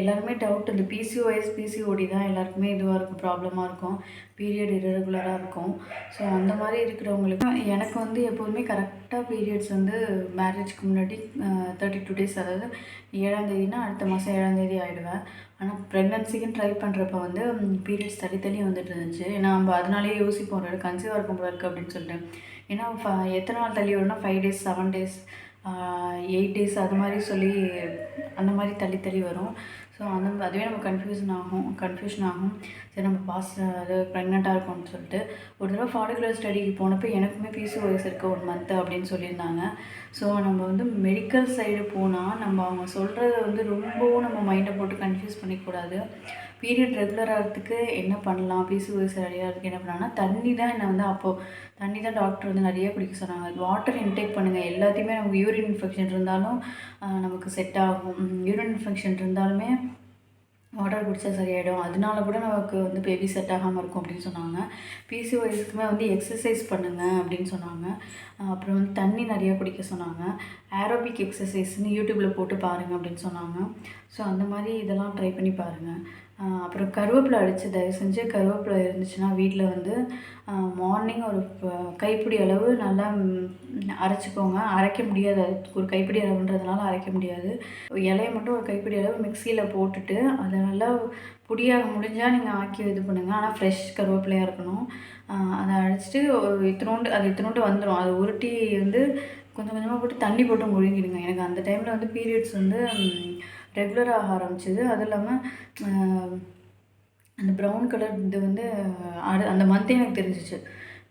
எல்லாருமே டவுட் இந்த PCOS PCOD தான் எல்லாருக்குமே இதுவாக இருக்கும் ப்ராப்ளமாக இருக்கும் பீரியட் இரகுலராக இருக்கும். ஸோ அந்த மாதிரி இருக்கிறவங்களுக்கு எனக்கு வந்து எப்போதுமே கரெக்டாக பீரியட்ஸ் வந்து மேரேஜ்க்கு முன்னாடி தேர்ட்டி டூ டேஸ் அதாவது ஏழாம் தேதினா அடுத்த மாதம் ஏழாம் தேதி ஆகிடுவேன் ஆனால் ப்ரெக்னன்சிக்குன்னு ட்ரை பண்ணுறப்ப வந்து பீரியட்ஸ் தள்ளி தள்ளி வந்துட்டு இருந்துச்சு. ஏன்னா நம்ம அதனாலேயே யோசிப்போம் கன்சீவாக இருக்கும் போல இருக்குது அப்படின்னு சொல்லிட்டு. ஏன்னா ஃப எத்தனை நாள் தள்ளி வரும்னா five days seven days eight days அது மாதிரி சொல்லி அந்த மாதிரி தள்ளி தள்ளி வரும். ஸோ அந்த அதுவே நம்ம கன்ஃபியூஷன் ஆகும் கன்ஃபியூஷன் ஆகும். சரி நம்ம பாஸ் அது ப்ரெக்னெண்ட்டாக இருக்கோம்னு சொல்லிட்டு. ஒரு தடவை ஃபாலிகுலர் ஸ்டடிக்கு போனப்போ எனக்குமே பிசிஓஎஸ் இருக்குது ஒன் மந்த்து அப்படின்னு சொல்லியிருந்தாங்க. ஸோ நம்ம வந்து மெடிக்கல் சைடு போனால் நம்ம அவங்க சொல்கிறத வந்து ரொம்பவும் நம்ம மைண்டை போட்டு கன்ஃபியூஸ் பண்ணிக்கூடாது பீரியட் ரெகுலராகிறதுக்கு என்ன பண்ணலாம்? பிசிஓஎஸ் ரெடியாகிறதுக்கு என்ன பண்ணலாம்னா தண்ணி தான் என்னை வந்து அப்போது தண்ணி தான் டாக்டர் வந்து நிறைய குடிக்க சொன்னாங்க. வாட்டர் இன்டேக் பண்ணுங்கள் எல்லாத்தையுமே நமக்கு யூரின் இன்ஃபெக்ஷன் இருந்தாலும் நமக்கு செட் ஆகும். யூரின் இன்ஃபெக்ஷன் இருந்தாலுமே வாட்டர் குடித்தா சரியாயிடும். அதனால கூட நமக்கு வந்து பேபி செட் ஆகாமல் இருக்கும் அப்படின்னு சொன்னாங்க. பிசிஓஎஸ்க்குமே வந்து எக்ஸசைஸ் பண்ணுங்க அப்படின்னு சொன்னாங்க. அப்புறம் வந்து தண்ணி நிறையா குடிக்க சொன்னாங்க. ஏரோபிக் எக்ஸசைஸ்னு யூடியூப்பில் போட்டு பாருங்கள் அப்படின்னு சொன்னாங்க. ஸோ அந்த மாதிரி இதெல்லாம் ட்ரை பண்ணி பாருங்கள் அப்புறம் கருவேப்பிலை அடித்து தயவு செஞ்சு கருவேப்பிலை இருந்துச்சுன்னா வீட்டில் வந்து மார்னிங் ஒரு கைப்பிடி அளவு நல்லா அரைச்சிக்கோங்க. அரைக்க முடியாது. அது ஒரு கைப்பிடி அளவுன்றதுனால அரைக்க முடியாது. இலையை மட்டும் ஒரு கைப்பிடி அளவு மிக்சியில் போட்டுட்டு அதை நல்லா பொடியாக முடிஞ்சால் நீங்கள் ஆக்கி இது பண்ணுங்கள் ஆனால் ஃப்ரெஷ் கருவேப்பிலையாக இருக்கணும். அதை அரைச்சிட்டு ஒரு இத்தினோண்டு அது இத்தினோண்டு வந்துடும் அது உருட்டி வந்து கொஞ்சம் கொஞ்சமாக போட்டு தண்ணி போட்டு முழுங்கிடுங்க. எனக்கு அந்த டைமில் வந்து பீரியட்ஸ் வந்து ரெகுலராக ஆக ஆரம்பிச்சிது. அதுவும் இல்லாமல் அந்த ப்ரௌன் கலர் இது வந்து அது அந்த மந்த்தே எனக்கு தெரிஞ்சிச்சு.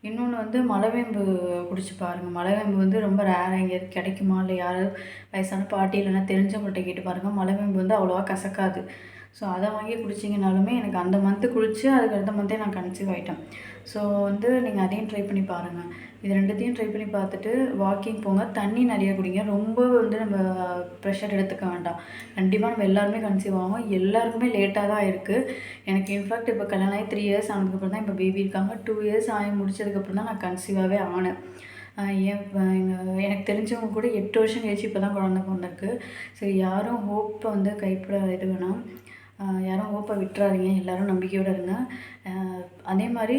இன்னொன்று வந்து மலைவேம்பு குடிச்சு பாருங்கள் மலைவேம்பு வந்து ரொம்ப ரேராக எங்கேயாவது கிடைக்குமா? இல்லை யாராவது வயசான பாட்டி இல்லைன்னா தெரிஞ்சவங்கள்ட்ட கேட்டு பாருங்கள் மலைவேம்பு வந்து அவ்வளோவா கசக்காது. ஸோ அதை வாங்கி குடிச்சிங்கனாலுமே எனக்கு அந்த மந்த்து குடித்து அதுக்கு அடுத்த மந்த்தே நான் கன்சீவ் ஆகிட்டேன் ஸோ வந்து நீங்கள் அதையும் ட்ரை பண்ணி பாருங்கள் இது ரெண்டுத்தையும் ட்ரை பண்ணி பார்த்துட்டு வாக்கிங் போங்க. தண்ணி நிறைய குடிங்க. ரொம்ப வந்து நம்ம ப்ரெஷர் எடுத்துக்க வேண்டாம். கண்டிப்பாக நம்ம எல்லாருமே கன்சீவ் ஆகும் எல்லாருக்குமே லேட்டாக தான் இருக்குது எனக்கு இன்ஃபேக்ட் இப்போ கல்யாணம் ஆகி த்ரீ இயர்ஸ் ஆனதுக்கப்புறம் தான் இப்போ பேபி இருக்காங்க. டூ இயர்ஸ் ஆகி முடிச்சதுக்கப்புறம் தான் நான் கன்சீவாகவே ஆனேன். ஏன் எனக்கு தெரிஞ்சவங்க கூட எட்டு வருஷம் கழிச்சு இப்போ தான் குழந்த பிறந்திருக்கு. சரி யாரும் ஹோப்பை வந்து கைப்பட இது வேணாம். யாரும் ஹோப்பை விட்டுறாதீங்க எல்லாரும் நம்பிக்கையோடு இருங்க. அதே மாதிரி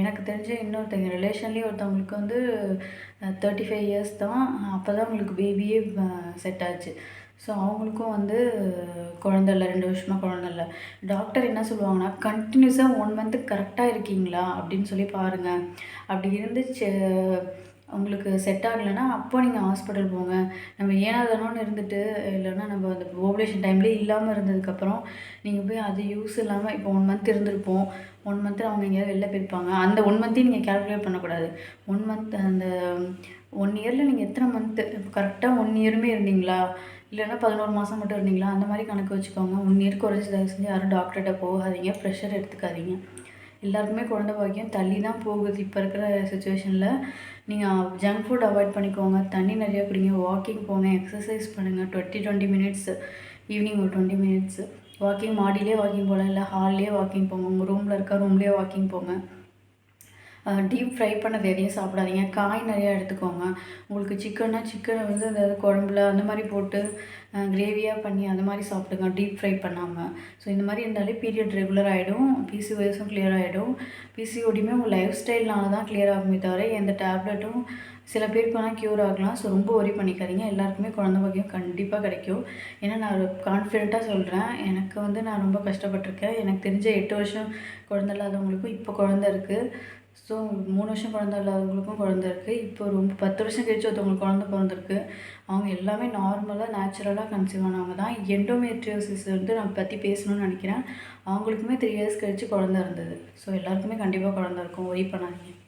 எனக்கு தெரிஞ்ச இன்னொருத்தங்க ரிலேஷன்லேயே ஒருத்தவங்களுக்கு வந்து தேர்ட்டி ஃபைவ் இயர்ஸ் தான் அப்போ தான் அவங்களுக்கு பேபியே செட் ஆச்சு. ஸோ அவங்களுக்கும் வந்து குழந்த இல்லை ரெண்டு வருஷமாக குழந்த இல்லை. டாக்டர் என்ன சொல்லுவாங்கன்னா கண்டினியூஸாக ஒன் மந்த்து கரெக்டாக இருக்கீங்களா? அப்படின்னு சொல்லி பாருங்கள் அப்படி இருந்துச்சு உங்களுக்கு செட் ஆகலைன்னா அப்போ நீங்கள் ஹாஸ்பிட்டல் போங்க. நம்ம ஏனாதானோன்னு இருந்துட்டு இல்லைன்னா நம்ம அந்த ஓவலேஷன் டைம்லேயே இல்லாமல் இருந்ததுக்கப்புறம் நீங்கள் போய் அது யூஸ் இல்லாமல் இப்போ ஒன் மந்த் இருந்திருப்போம். ஒன் மந்த்தில் அவங்க எங்கேயாவது வெளில போயிருப்பாங்க. அந்த ஒன் மந்த்தையும் நீங்கள் கேல்குலேட் பண்ணக்கூடாது. ஒன் மந்த் அந்த ஒன் இயரில் நீங்கள் எத்தனை மந்த்து கரெக்டாக ஒன் இயருமே இருந்தீங்களா? இல்லைன்னா பதினோரு மாதம் மட்டும் இருந்தீங்களா? அந்த மாதிரி கணக்கு வச்சுக்கோங்க. ஒன் இயர் குறைச்சி தயவு செஞ்சு யாரும் டாக்டர்கிட்ட போகாதீங்க. ப்ரெஷர் எடுத்துக்காதீங்க. எல்லாருக்குமே குழந்தை பாக்கியம் தள்ளி தான் போகுது இப்போ இருக்கிற சுச்சுவேஷனில் நீங்கள் ஜங்க் ஃபுட் அவாய்ட் பண்ணிக்கோங்க. தண்ணி நிறையா குடிங்க. வாக்கிங் போங்க. எக்ஸசைஸ் பண்ணுங்கள் டுவெண்ட்டி டுவெண்ட்டி மினிட்ஸ் ஈவினிங் ஒரு டுவெண்ட்டி மினிட்ஸ் வாக்கிங் மாடியிலே வாக்கிங் போகலாம் இல்லை ஹால்லேயே வாக்கிங் போங்க. உங்கள் ரூமில் இருக்க ரூம்லேயே வாக்கிங் போங்க. டீப் ஃப்ரை பண்ணது எதையும் சாப்பிடாதீங்க. காய் நிறையா எடுத்துக்கோங்க. உங்களுக்கு சிக்கன்னா சிக்கனை வந்து அந்த குழம்புல அந்த மாதிரி போட்டு கிரேவியாக பண்ணி அந்த மாதிரி சாப்பிடுங்க. டீப் ஃப்ரை பண்ணாமல் ஸோ இந்த மாதிரி இருந்தாலே பீரியட் ரெகுலர் ஆகிடும் பிசிஓஎஸும் கிளியர் ஆகிடும் பிசிஓடியுமே உங்கள் லைஃப் ஸ்டைல்னால தான் கிளியர் ஆகுமே தவிர எந்த டேப்லெட்டும் சில பேருக்கு வேணால் க்யூர் ஆகலாம். ஸோ ரொம்ப ஒரி பண்ணிக்காதீங்க. எல்லாருக்குமே குழந்த பாக்கியம் கண்டிப்பாக கிடைக்கும். ஏன்னா நான் கான்ஃபிடெண்ட்டாக சொல்கிறேன் எனக்கு வந்து நான் ரொம்ப கஷ்டப்பட்டிருக்கேன். எனக்கு தெரிஞ்ச எட்டு வருஷம் குழந்த இல்லாதவங்களுக்கும் இப்போ குழந்த இருக்குது ஸோ மூணு வருஷம் குழந்த இல்லாதவங்களுக்கும் குழந்த இருக்குது இப்போ ரொம்ப பத்து வருஷம் கழிச்சு ஒருத்தவங்களுக்கு குழந்த பிறந்திருக்கு அவங்க எல்லாமே நார்மலாக நேச்சுரலாக கன்சீவ் ஆனவங்க தான். எண்டோமெட்ரியோசிஸ் வந்து நான் பற்றி பேசணும்னு நினைக்கிறேன். அவங்களுக்குமே த்ரீ இயர்ஸ் கழிச்சு குழந்த இருந்தது. ஸோ எல்லாருக்குமே கண்டிப்பாக குழந்த இருக்கும். ஒரி பண்ணாதீங்க.